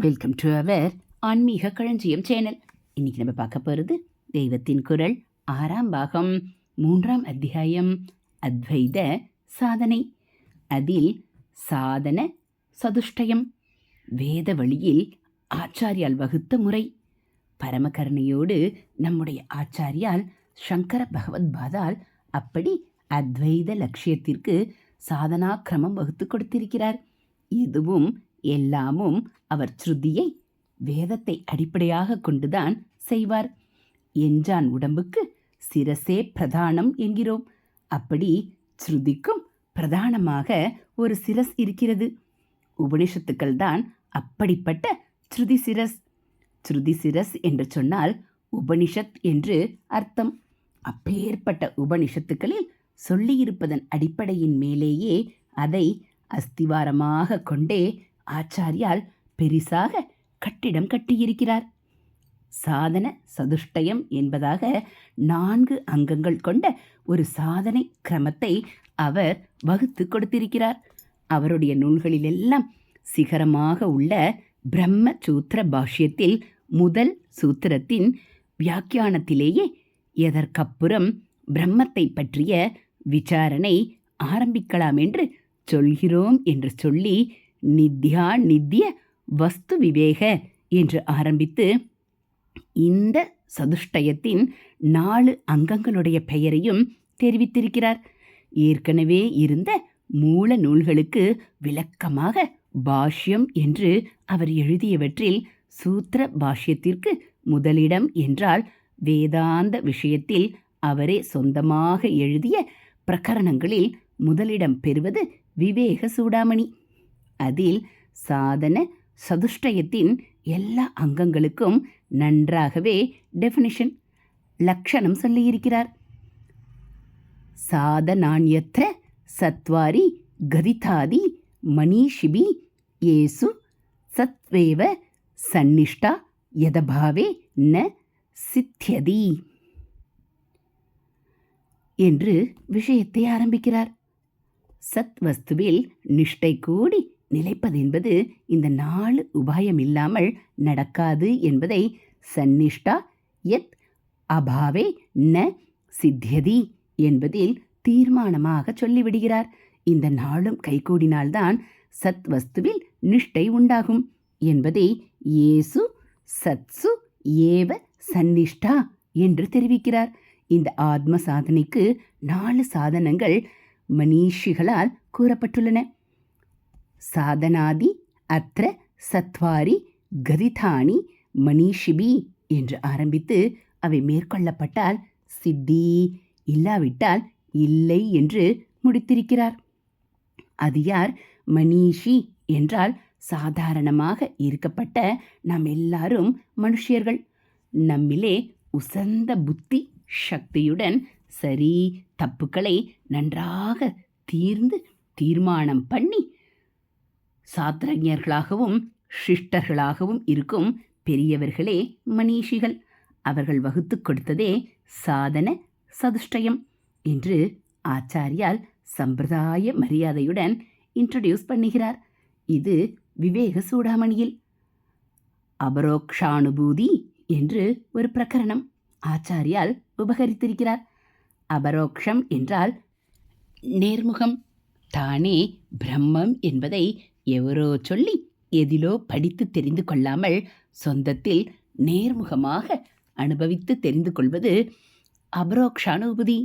Welcome to our ஆன்மீக களஞ்சியம் channel. இன்னைக்கு நம்ம பார்க்க போகிறது தெய்வத்தின் குரல் ஆறாம் பாகம் மூன்றாம் அத்தியாயம் அத்வைத சாதனை. அதில் சாதன சதுஷ்டயம் வேத வழியில் ஆச்சாரியால் வகுத்த முறை. பரமகருணையோடு நம்முடைய ஆச்சாரியால் சங்கர பகவத்பாதால் அப்படி அத்வைத லட்சியத்திற்கு சாதனா கிரமம் வகுத்து கொடுத்திருக்கிறார். இதுவும் எல்லாமும் அவர் ஸ்ருதியை வேதத்தை அடிப்படையாக கொண்டுதான் செய்வார். எஞ்சான் உடம்புக்கு சிரசே பிரதானம் என்கிறோம். அப்படி ஸ்ருதிக்கும் பிரதானமாக ஒரு சிரஸ் இருக்கிறது. உபனிஷத்துக்கள் தான் அப்படிப்பட்ட ஸ்ருதி சிரஸ். ஸ்ருதி சிரஸ் என்று சொன்னால் உபனிஷத் என்று அர்த்தம். அப்பேற்பட்ட உபனிஷத்துக்களில் சொல்லியிருப்பதன் அடிப்படையின் மேலேயே அதை அஸ்திவாரமாக கொண்டே ஆச்சாரியால் பெரிசாக கட்டிடம் கட்டியிருக்கிறார். சாதன சதுஷ்டயம் என்பதாக நான்கு அங்கங்கள் கொண்ட ஒரு சாதனை கிரமத்தை அவர் வகுத்து கொடுத்திருக்கிறார். அவருடைய நூல்களிலெல்லாம் சிகரமாக உள்ள பிரம்ம சூத்திர பாஷ்யத்தில் முதல் சூத்திரத்தின் வியாக்கியானத்திலேயே எதற்கப்புறம் பிரம்மத்தை பற்றிய விசாரணை ஆரம்பிக்கலாம் என்று சொல்கிறோம் என்று சொல்லி நித்யா நித்ய வஸ்து விவேக என்று ஆரம்பித்து இந்த சதுஷ்டயத்தின் நாலு அங்கங்களுடைய பெயரையும் தெரிவித்திருக்கிறார். ஏற்கனவே இருந்த மூல நூல்களுக்கு விளக்கமாக பாஷ்யம் என்று அவர் எழுதியவற்றில் சூத்திர பாஷ்யத்திற்கு முதலிடம் என்றால் வேதாந்த விஷயத்தில் அவரே சொந்தமாக எழுதிய பிரகரணங்களில் முதலிடம் பெறுவது விவேக சூடாமணி. அதில் சாதன சதுஷ்டயத்தின் எல்லா அங்கங்களுக்கும் நன்றாகவே டெஃபினிஷன் லக்ஷணம் சொல்லியிருக்கிறார். சாதனான்யற்ற சத்வாரி கதிதாதி மணீஷிபி ஏசு சத்வேவ சந்நிஷ்டா யதபாவே ந சித்தியதி என்று விஷயத்தை ஆரம்பிக்கிறார். சத் வஸ்துவில் நிஷ்டை கூடி நிலைப்பதென்பது இந்த நாலு உபாயம் இல்லாமல் நடக்காது என்பதை சந்நிஷ்டா யத் அபாவே ந சித்தியதி என்பதில் தீர்மானமாக சொல்லிவிடுகிறார். இந்த நாளும் கைகூடினால்தான் சத் வஸ்துவில் நிஷ்டை உண்டாகும் என்பதை இயேசு சத்சு ஏவ சந்நிஷ்டா என்று தெரிவிக்கிறார். இந்த ஆத்ம சாதனைக்கு நாலு சாதனங்கள் மனிஷிகளால் கூறப்பட்டுள்ளன. சாதனாதி அத்திர சத்வாரி கதிதானி மணிஷிபி என்று ஆரம்பித்து அவை மேற்கொள்ளப்பட்டால் சித்தி இல்லாவிட்டால் இல்லை என்று முடித்திருக்கிறார். அது யார்? மணிஷி என்றால் சாதாரணமாக இருக்கப்பட்ட நாம் எல்லாரும் மனுஷியர்கள். நம்மிலே உசந்த புத்தி சக்தியுடன் சரி தப்புக்களை நன்றாக தீர்ந்து தீர்மானம் பண்ணி சாத்திரஞர்களாகவும் சிஷ்டர்களாகவும் இருக்கும் பெரியவர்களே மனிஷிகள். அவர்கள் வகுத்து கொடுத்ததே சாதன சதுஷ்டயம் என்று ஆச்சாரியால் சம்பிரதாய மரியாதையுடன் இன்ட்ரடியூஸ் பண்ணுகிறார். இது விவேக சூடாமணியில். அபரோக்ஷானுபூதி என்று ஒரு பிரகரணம் ஆச்சாரியால் உபகரித்திருக்கிறார். அபரோக்ஷம் என்றால் நேர்முகம் தானே பிரம்மம் என்பதை எவரோ சொல்லி எதிலோ படித்து தெரிந்து கொள்ளாமல் சொந்தத்தில் நேர்முகமாக அனுபவித்து தெரிந்து கொள்வது அபரோக்ஷானுபதி.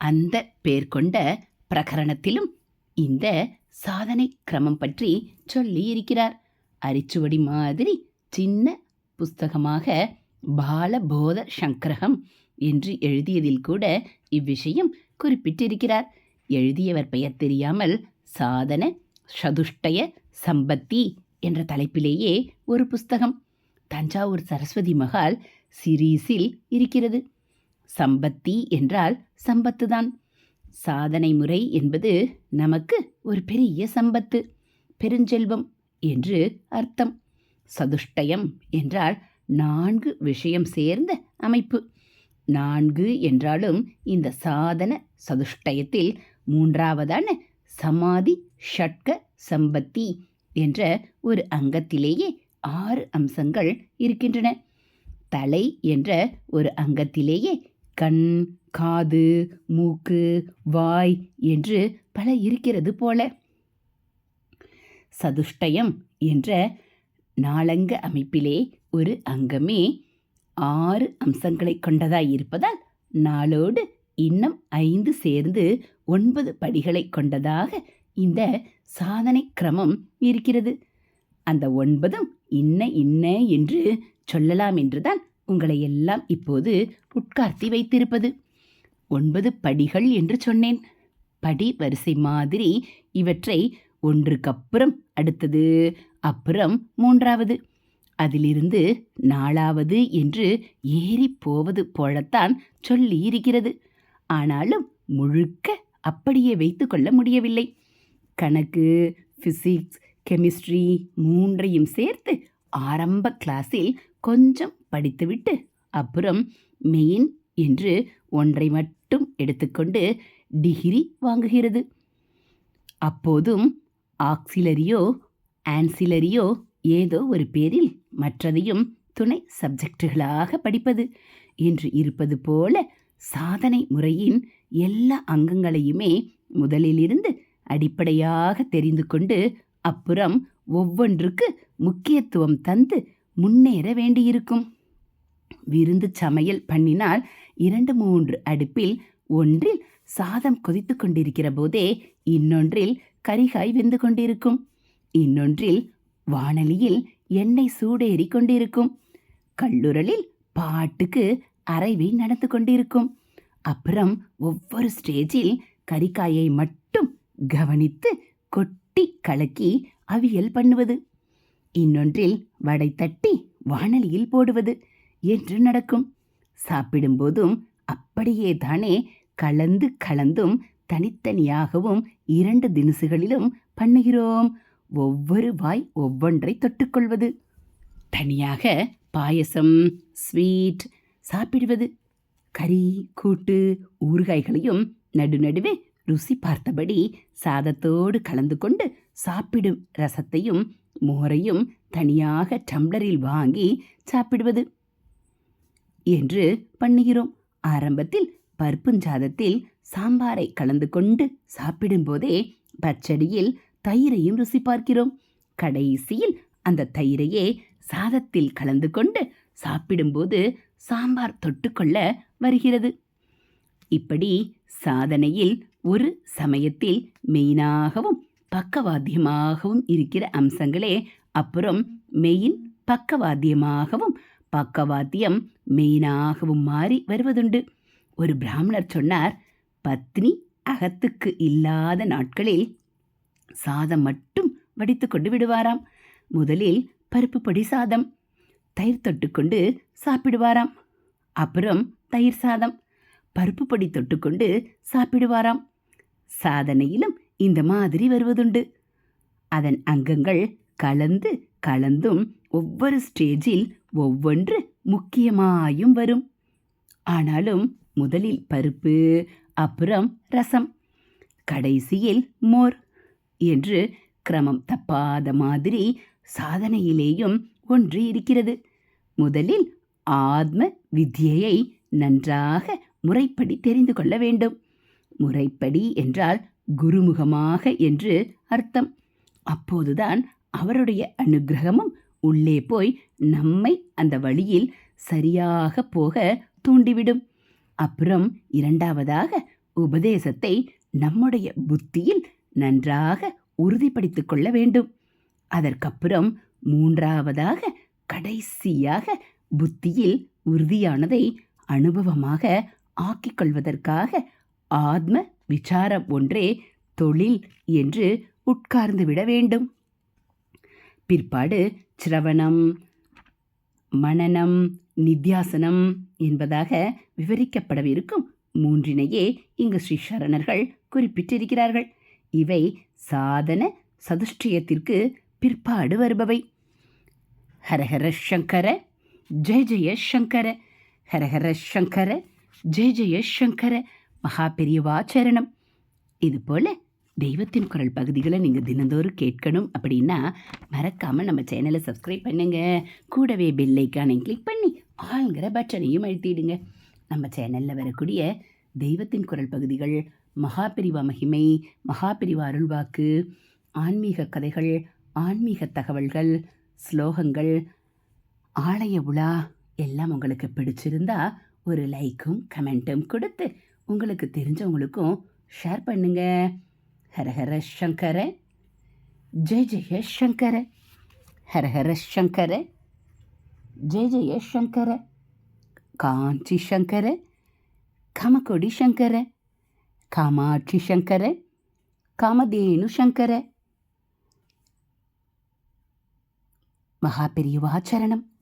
அந்த பேர் கொண்ட பிரகரணத்திலும் இந்த சாதனை கிரமம் பற்றி சொல்லி இருக்கிறார் அரிச்சுவடி மாதிரி சின்ன புஸ்தகமாக பாலபோத சங்கரகம் என்று எழுதியதில் கூட இவ்விஷயம் குறிப்பிட்டிருக்கிறார். எழுதியவர் பெயர் தெரியாமல் சாதன சதுஷ்டய சம்பத்தி என்ற தலைப்பிலேயே ஒரு புஸ்தகம். தஞ்சாவூர் சரஸ்வதி மகால் சிரீஸில் இருக்கிறது. சம்பத்தி என்றால் சம்பத்து தான் சாதனை முறை என்பது நமக்கு ஒரு பெரிய சம்பத்து பெருஞ்செல்வம் என்று அர்த்தம். சதுஷ்டயம் என்றால் நான்கு விஷயம் சேர்ந்த அமைப்பு. நான்கு என்றாலும் இந்த சாதன சதுஷ்டயத்தில் மூன்றாவதான சமாதி ஷட்க சம்பத்தி என்ற ஒரு அங்கத்திலேயே ஆறு அம்சங்கள் இருக்கின்றன. தலை என்ற ஒரு அங்கத்திலேயே கண் காது மூக்கு வாய் என்று பல இருக்கிறது போல. சதுஷ்டயம் என்ற நாளங்க அமைப்பிலே ஒரு அங்கமே ஆறு அம்சங்களை கொண்டதாய் இருப்பதால் நாளோடு இன்னும் ஐந்து சேர்ந்து ஒன்பது படிகளை கொண்டதாக இந்த சாதனை கிரமம் இருக்கிறது. அந்த ஒன்பதும் இன்ன இன்ன என்று சொல்லலாம் என்றுதான் உங்களை எல்லாம் இப்போது உட்கார்த்தி வைத்திருப்பது. ஒன்பது படிகள் என்று சொன்னேன். படி வரிசை மாதிரி இவற்றை ஒன்றுக்கப்புறம் அடுத்தது அப்புறம் மூன்றாவது. அதிலிருந்து நாலாவது என்று ஏறி போவது போலத்தான் சொல்லி இருக்கிறது. ஆனாலும் முழுக்க அப்படியே வைத்து கொள்ள முடியவில்லை. கணக்கு ஃபிசிக்ஸ் கெமிஸ்ட்ரி மூன்றையும் சேர்த்து ஆரம்ப கிளாஸில் கொஞ்சம் படித்துவிட்டு அப்புறம் மெயின் என்று ஒன்றை மட்டும் எடுத்துக்கொண்டு டிகிரி வாங்குகிறது. அப்போதும் ஆக்சிலரியோ ஆன்சிலரியோ ஏதோ ஒரு பேரில் மற்றதையும் துணை சப்ஜெக்டுகளாக படிப்பது என்று இருப்பது போல சாதனை முறையின் எல்லா அங்கங்களையுமே முதலிலிருந்து அடிப்படையாக தெரிந்து கொண்டு அப்புறம் ஒவ்வொன்றுக்கு முக்கியத்துவம் தந்து முன்னேற வேண்டியிருக்கும். விருந்து சமையல் பண்ணினால் இரண்டு மூன்று அடுப்பில் ஒன்றில் சாதம் கொதித்து கொண்டிருக்கிற போதே இன்னொன்றில் கரிகாய் வெந்து கொண்டிருக்கும். இன்னொன்றில் வானலியில் எண்ணெய் சூடேறி கொண்டிருக்கும். கல்லுரலில் பாட்டுக்கு அரைவை நடந்து கொண்டிருக்கும். அப்புறம் ஒவ்வொரு ஸ்டேஜில் கரிக்காயை மட்டும் கவனித்து கொட்டி கலக்கி அவியல் பண்ணுவது. இன்னொன்றில் வடை தட்டி வானலியில் போடுவது என்று நடக்கும். சாப்பிடும்போதும் அப்படியே தானே கலந்து கலந்தும் தனித்தனியாகவும் இரண்டு தினுசுகளிலும் பண்ணுகிறோம். ஒவ்வொரு வாய் ஒவ்வொன்றை தொட்டுக்கொள்வது. தனியாக பாயசம் ஸ்வீட் சாப்பிடுவது. கறி கூட்டு ஊறுகாய்களையும் நடுநடுவே ருசி பார்த்தபடி சாதத்தோடு கலந்து கொண்டு சாப்பிடும் ரசத்தையும் மோரையும் தனியாக டம்ளரில் வாங்கி சாப்பிடுவது. என்று பண்ணுகிறோம். ஆரம்பத்தில் பருப்புஞ்சாதத்தில் சாம்பாரை கலந்து கொண்டு சாப்பிடும்போதே பச்சடியில் தயிரையும் ருசி பார்க்கிறோம். கடைசியில் அந்த தயிரையே சாதத்தில் கலந்து கொண்டு சாப்பிடும்போது சாம்பார் தொட்டுக்கொள்ள வருகிறது. இப்படி சாதனையில் ஒரு சமயத்தில் மெயினாகவும் பக்கவாத்தியமாகவும் இருக்கிற அம்சங்களே அப்புறம் மெயின் பக்கவாத்தியமாகவும் பக்கவாத்தியம் மெயினாகவும் மாறி வருவதுண்டு. ஒரு பிராமணர் சொன்னார் பத்னி அகத்துக்கு இல்லாத நாட்களில் சாதம் மட்டும் வடித்து கொண்டு விடுவாராம். முதலில் பருப்பு பொடி சாதம் தயிர் தொட்டுக்கொண்டு சாப்பிடுவாராம். அப்புறம் தயிர் சாதம் பருப்பு பொடி தொட்டுக்கொண்டு சாப்பிடுவாராம். சாதனையிலும் இந்த மாதிரி வருவதுண்டு. அதன் அங்கங்கள் கலந்து கலந்தும் ஒவ்வொரு ஸ்டேஜில் ஒவ்வொன்று முக்கியமாயும் வரும். ஆனாலும் முதலில் பருப்பு அப்புறம் ரசம். கடைசியில் மோர் என்று கிரமம் தப்பாத மாதிரி சாதனையிலேயும் ஒன்று இருக்கிறது. முதலில் ஆத்ம வித்தியை நன்றாக முறைப்படி தெரிந்து கொள்ள வேண்டும். முறைப்படி என்றால் குருமுகமாக என்று அர்த்தம். அப்போதுதான் அவருடைய அனுகிரகமும் உள்ளே போய் நம்மை அந்த வழியில் சரியாக போக தூண்டிவிடும். அப்புறம் இரண்டாவதாக உபதேசத்தை நம்முடைய புத்தியில் நன்றாக உறுதிப்படுத்திக் கொள்ள வேண்டும். அதற்கப்புறம் மூன்றாவதாக கடைசியாக புத்தியில் உறுதியானதை அனுபவமாக ஆக்கிக் கொள்வதற்காக ஆத்ம விசாரம் ஒன்றே தொழில் என்று உட்கார்ந்து விட வேண்டும். பிற்பாடு சிரவணம் மனனம் நித்தியாசனம் என்பதாக விவரிக்கப்படவிருக்கும் மூன்றினையே இங்கு ஸ்ரீ சரணர்கள் குறிப்பிட்டிருக்கிறார்கள். இவை சாதன சதுஷ்டியத்திற்கு பிற்பாடு வருபவை. ஹரஹர சங்கர ஜெய ஜெய சங்கர ஹரஹர சங்கர ஜெய ஜெய சங்கர மகா பெரியவா சரணம் இதுபோல தெய்வத்தின் குரல் பகுதிகளை நீங்கள் தினந்தோறும் கேட்கணும் அப்படின்னா மறக்காமல் நம்ம சேனலை சப்ஸ்கிரைப் பண்ணுங்கள் கூடவே பெல்லைக்கானை கிளிக் பண்ணி ஆளுங்கிற பட்டனையும் அழுத்திடுங்க. நம்ம சேனலில் வரக்கூடிய தெய்வத்தின் குரல் பகுதிகள் மகாபிரிவா மகிமை மகாபிரிவா அருள்வாக்கு ஆன்மீக கதைகள் ஆன்மீக தகவல்கள் ஸ்லோகங்கள் ஆலய உலா எல்லாம் உங்களுக்கு பிடிச்சிருந்தா ஒரு லைக்கும் கமெண்ட்டும் கொடுத்து உங்களுக்கு தெரிஞ்சவங்களுக்கும் ஷேர் பண்ணுங்க. ஹரஹர சங்கர. ஜெய ஜெய சங்கர. ஹரஹர சங்கர. ஜெய ஜெய சங்கர. காஞ்சி சங்கர. கமகொடி சங்கர. காமாட்சி சங்கர. காமதேனு சங்கர. மகாபெரியவாச்சரணம்